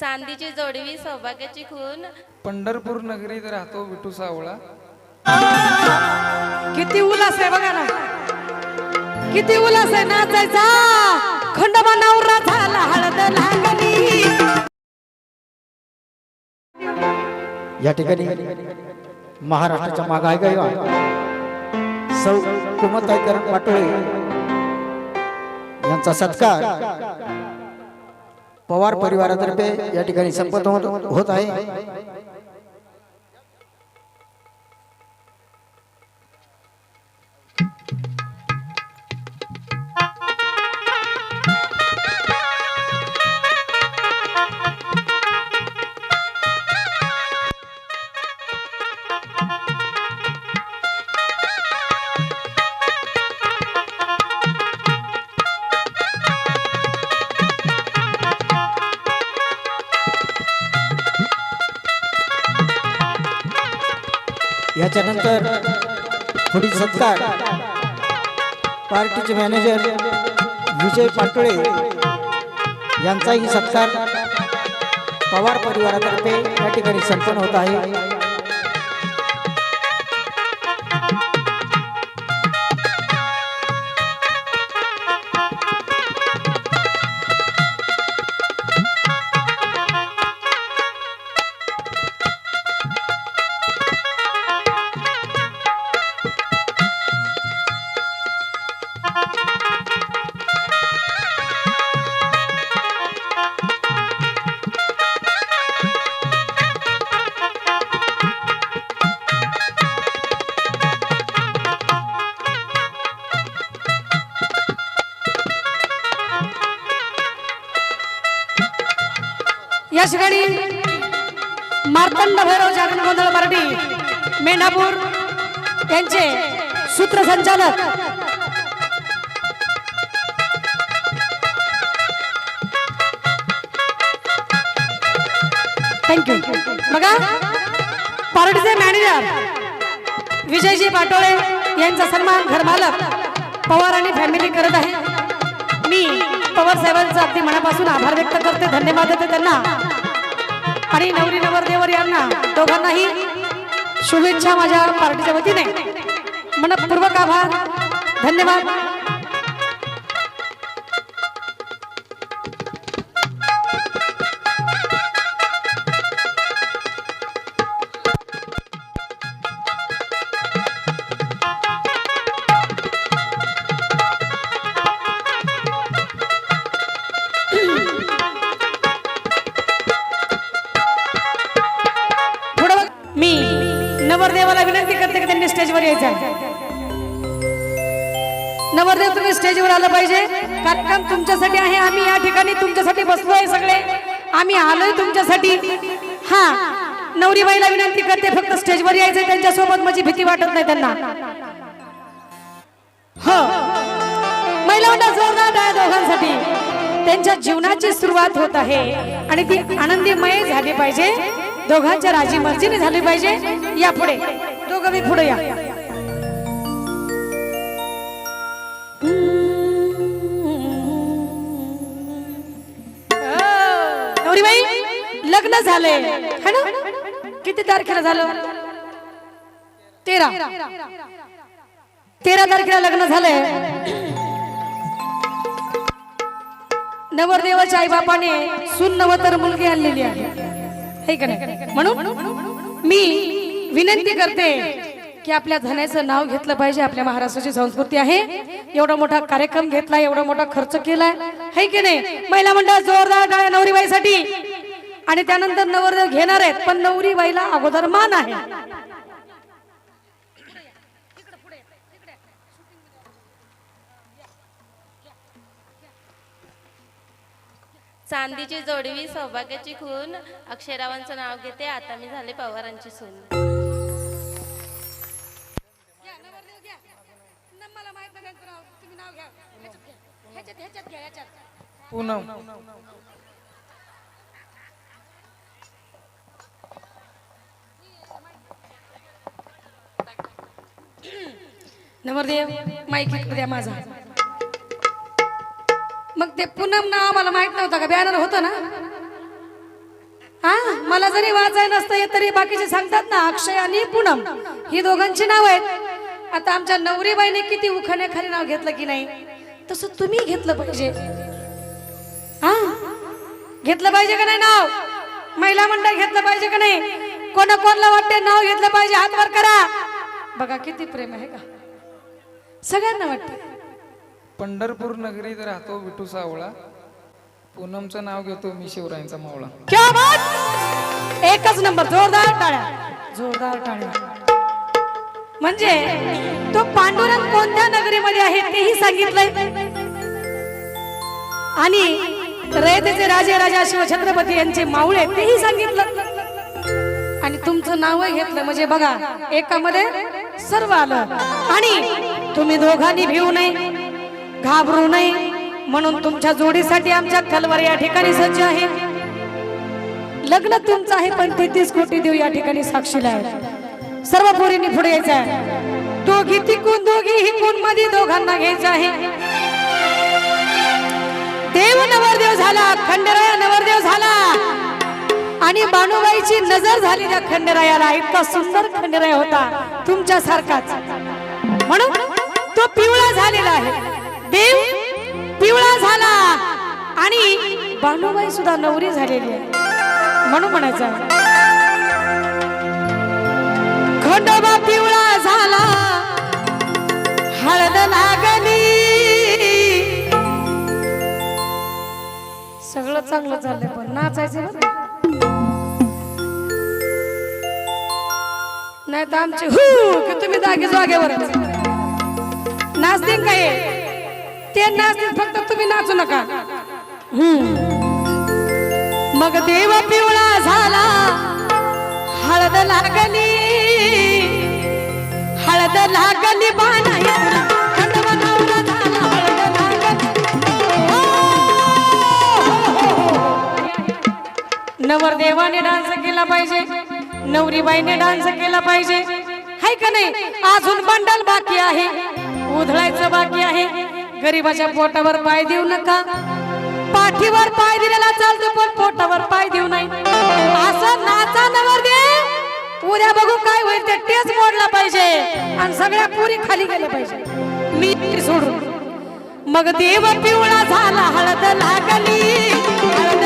चांदीची जोडवी सौभाग्याची खून. पंढरपूर नगरीत राहतो विठू सावळा. किती उल्हास आहे बघा ना. किती उल्हास आहे नाचायचा. खंडोबा नवरा झाला हळद लागली या ठिकाणी महाराष्ट्राच्या मागाय गायवा सौ कुमताईकरण पाटोळे यांचा सत्कार. पवार परिवारातर्फे या ठिकाणी संपत होत होत आहे. त्याच्यानंतर पुढील सत्कार. पार्टीचे मॅनेजर विजय पाटोळे यांचाही सत्कार पवार परिवारातर्फे या ठिकाणी संपन्न होत आहे. ठिकाणी मार्तंड भैरव जागरण गोंधळ मराठी मेंढापूर यांचे सूत्रसंचालक. थँक्यू बघा पार्टीचे मॅनेजर विजयजी पाटोळे यांचा सन्मान घरमालक पवार आणि फॅमिली करत आहे. मी पवार साहेबांचा अगदी मनापासून आभार व्यक्त करते. धन्यवाद देते त्यांना. आणि नवरी नवरदेवर यांना दोघांनाही शुभेच्छा माझ्या पार्टीच्या वतीने. मनपूर्वक आभार. धन्यवाद. तुम्हाला विनंती करते की त्यांनी स्टेजवर यायचं. नवरदेव तुम्ही स्टेजवर आलं पाहिजे. कार्यक्रम तुमच्यासाठी आहे. आम्ही या ठिकाणी तुमच्यासाठी बसलोय सगळे. आम्ही आलोय तुमच्यासाठी. हा नवरीबाईला विनंती करते फक्त स्टेजवर यायचं त्यांच्यासोबत माझी भीती वाटत नाही त्यांना. हो. महिला जोरदार आहे दोघांसाठी. त्यांच्या जीवनाची सुरुवात होत आहे. आणि ती आनंदीमय झाली पाहिजे. दोघांच्या राजी मर्जीने झाली पाहिजे. या पुढे. दोघं बी पुढे या. नवरीबाई लग्न झाले है ना? किती तारखेला झालं? तेरा. तेरा तारखेला लग्न झालंय. नवरदेवाच्या आई बापाने सून नवतर मुलगी आणलेली आहे. का नाही? म्हणून मी विनंती करते की आपल्या धन्याचं नाव घेतलं पाहिजे. आपल्या महाराष्ट्राची संस्कृती आहे. एवढा मोठा कार्यक्रम घेतला एवढा मोठा खर्च केलाय. है की नाही? महिला मंडळ जोरदार टाळ्या नवरीबाईसाठी. आणि त्यानंतर नवरदेव घेणार आहेत पण नवरीबाईला अगोदर मान आहे. चांदीची जोडवी सौभाग्याची खून. अक्षरावांचं नाव घेते. आता मी झाले पवारांची सून. पूनम. नवरदेव माईक द्या माझा. मग ते पूनम नाव आम्हाला माहीत नव्हतं का? बॅनर होतं ना? हा? मला जरी वाचाय नसतं येत तरी बाकीचे सांगतात ना अक्षय आणि पूनम. ही दोघांची नाव आहेत. आता आमच्या नवरीबाईने किती उखाण्याखाली नाव घेतलं की नाही? तसं तुम्ही घेतलं पाहिजे. हा? घेतलं पाहिजे का नाही नाव? महिला मंडळ घेतलं पाहिजे का नाही? कोणा कोणाला वाटते नाव घेतलं पाहिजे? हातवर करा. बघा किती प्रेम आहे का? सगळ्यांना वाटतं. पंढरपूर नगरीत राहतो विठू सावळा. पूनमचं नाव घेतो मी शिवरायांचा मावळा. क्या बात! एकच नंबर जोरदार टाळ्या. जोरदार टाळ्या. म्हणजे तो पांडुरंग कोणत्या नगरीमध्ये आहे तेही सांगितलंय. आणि रयतेचे राजे राजा शिवछत्रपती यांचे मावळे तेही सांगितलं. आणि तुमचं नावही घेतलं. म्हणजे बघा एकामध्ये सर्व आलं. आणि तुम्ही दोघांनी भिवू नये. घाबरू नये. म्हणून तुमच्या जोडीसाठी आमच्या कलवर या ठिकाणी सज्ज आहे. लग्न तुमचं आहे पण तेहतीस कोटी देव या ठिकाणी साक्षीला आहे. सर्व पोरींनी पुढे यायचं आहे. दोघी तिकून दोघी हिकून मध्ये दोघांना घ्यायचं आहे. देव नवरदेव झाला खंडराया नवरदेव झाला. आणि बाणूबाईची नजर झाली त्या खंडरायाला. इतका सुंदर खंडराय होता तुमच्या सारखाच म्हणून तो पिवळा झालेला आहे. देव पिवळा झाला. आणि बानूबाई सुद्धा नवरी झालेली आहे. म्हणून म्हणायचं खंडोबा पिवळा झाला. हळद लागली. सगळं चांगलं चाललंय पण नाचायचं नाही तर आमची हू की तुम्ही जागे जागेवर नाचते काय ते नाचतील फक्त तुम्ही नाचू नका. मग देव पिवळा झाला. हळद लागली. हळद लागली बाणा हळद लागली. हो, हो, हो, नवरदेवाने डान्स केला पाहिजे. नवरीबाईने डान्स केला पाहिजे. हाय का नाही? अजून बंडल बाकी आहे. उधळायचं बाकी आहे. गरीबाच्या पोटावर पाय देऊ नका. पाठीवर पाय दिलेला चालतो पण पोटावर पाय देऊ नाही. असं नाचा नवर दे. उद्या बघू काय होईल ते टेच मोडला पाहिजे. आणि सगळ्या पुरी खाली गेल्या पाहिजे. मी सोडून. मग देव पिवळा झाला हळद लागली. हळद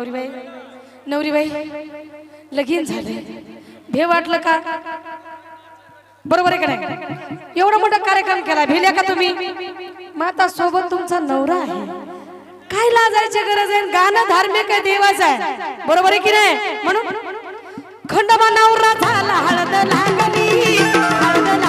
नवरीबाई? नवरीबाई? लगीन झाले. भे वाटलं का? बरोबर आहे का नाही? एवढा मोठा कार्यक्रम केला भेल्या का तुम्ही? माता सोबत तुमचा नवरा आहे. काय लाजायची गरज आहे? गाणं धार्मिक आहे देवाचं आहे. बरोबर आहे की नाही? म्हणून खंडोबा नवरा झाला हळद लागली हळद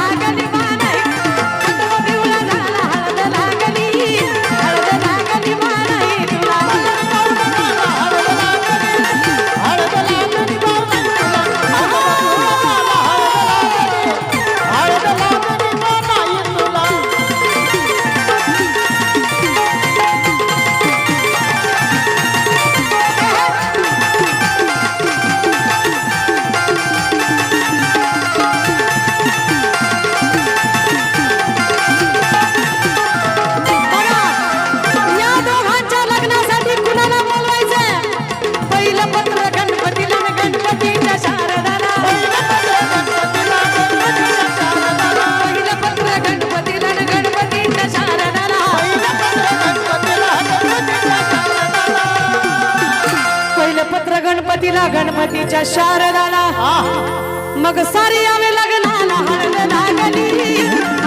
गणपतीच्या शारदाला. मग सारी आवे लग्नाला हळद लागली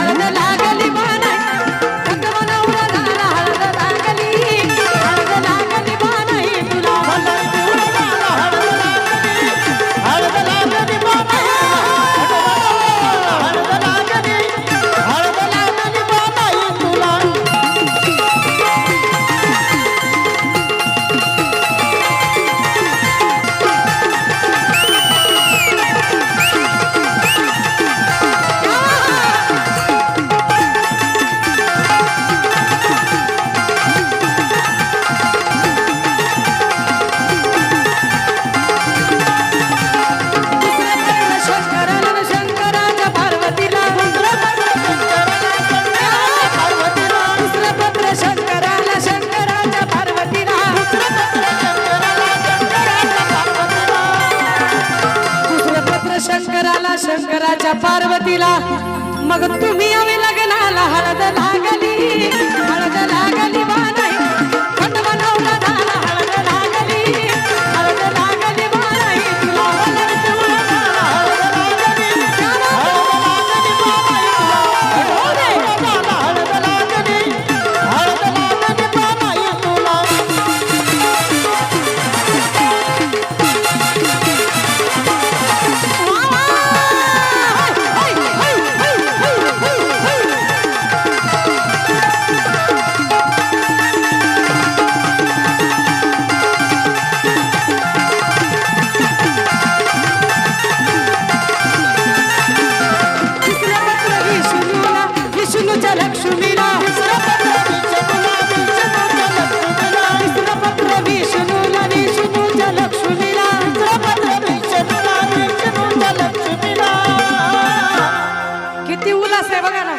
उल्हास आहे बघा ना.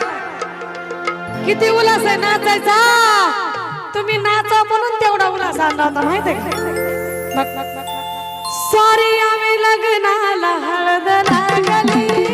किती उल्हास आहे नाचायचा. तुम्ही नाचा म्हणून तेवढा उल्हास आणला होता माहिती सॉरी आम्ही लग्नाला हळद लागली.